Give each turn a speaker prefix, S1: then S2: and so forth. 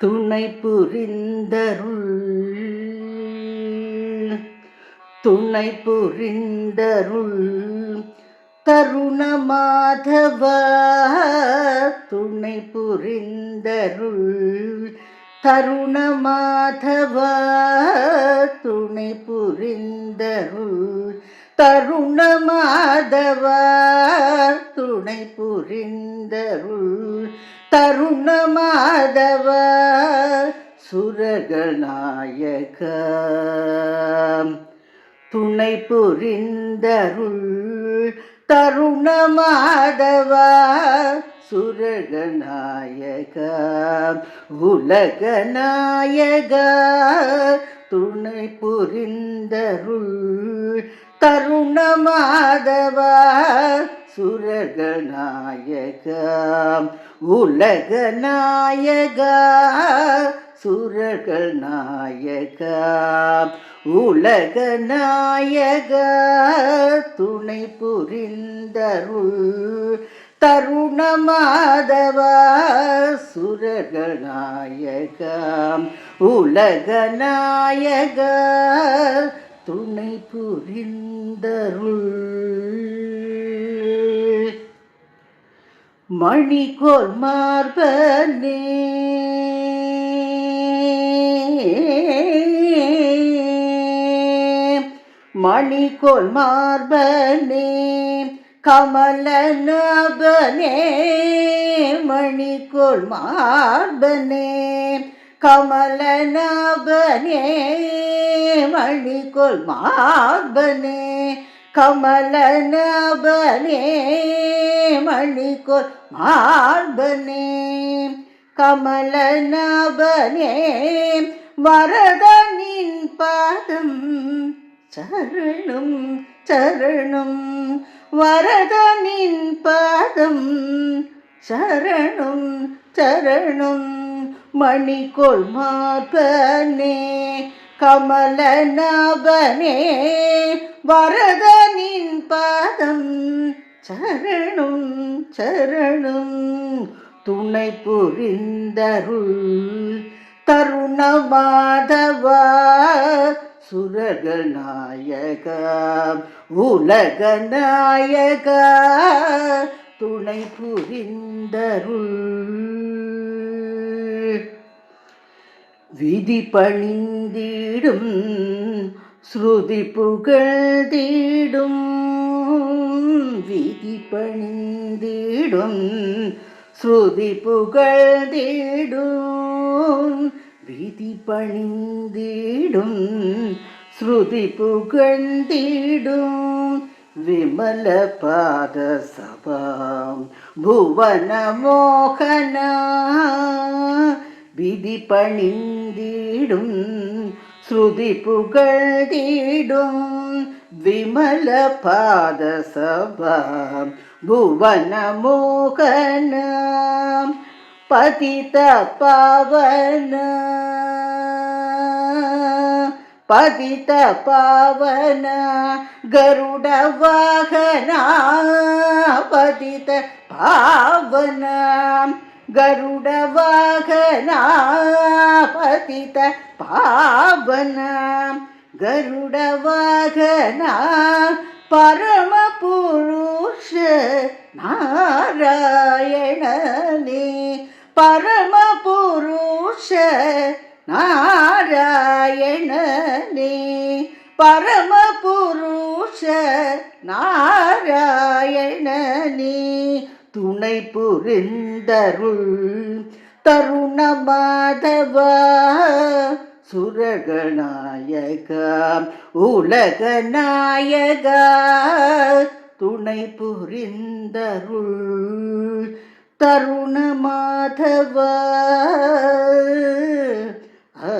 S1: துணை புரிந்தருள். துணை புரிந்தருள். தருண மாதவ துணை புரிந்தருள். தருண மாதவ துணை புரிந்தருள். தருண மாதவ துணை புரிந்தருள். தருண மாதவ சுரகநாயக துணை புரிந்தருள் தருண மாதவ சுரகநாயக உலகநாயக துணை புரிந்தருள் தருண மாதவ சுரகநாயக உலகநாயக சுரர்கள் நாயக உலகநாயக துணை புரிந்தருள் தருண மாதவ சுரர்கள் நாயக உலகநாயக துணை புரிந்தருள் மணிக்கோள் மார்பனே. மணிக்கோள் மார்பனே கமலனபனே நபனே மணிக்கோள் மார்பனே கமலனபனே நபனே மணிக்கோள் மார்பனே கமலனபனே நபனே மணிக்கோள் மார்பனே கமலநபனே வரதனின் பாதம் சரணம் சரணம் வரதனின் பாதம் சரணம் சரணம் மணிக்கோள் மார்பனே கமலநபனே வரதனின் பாதம் சரணும் சரணும். துணை புரிந்தருள் தருண மாதவா சுரக நாயக உலக நாயக. துணை புரிந்தருள் விதி பணிந்திடும் ஸ்ருதி புகழ்ந்திடும். விதி பணிந்திடும் ஸ்ருதி புகழ்ந்திடும் விதி பணிந்திடும் ஸ்ருதி புகழ்ந்திடும் விமல பாத சபாம் புவன மோகனா விதி பணிந்திடும் ವಿಮಲ ಪಾದ ಸಭಾ ಭುವನ ಮೋಹನ ಪತಿತ ಪಾವನ ಪತಿತ ಪಾವನ ಗರುಡ ವಾಹನ ಪತಿತ ಪಾವನ ಗರುಡ ವಾಹನ ಪತಿತ ಪಾವನ கருடவாகனா பரமபுருஷ நாராயணனே. பரமபுருஷ நாராயணனே. பரமபுருஷ நாராயணனே. துணை புரிந்தருள் தருண மாதவா சுரகநாயக உலக நாயக துணை புரிந்தருள் தருண மாதவா. ஆ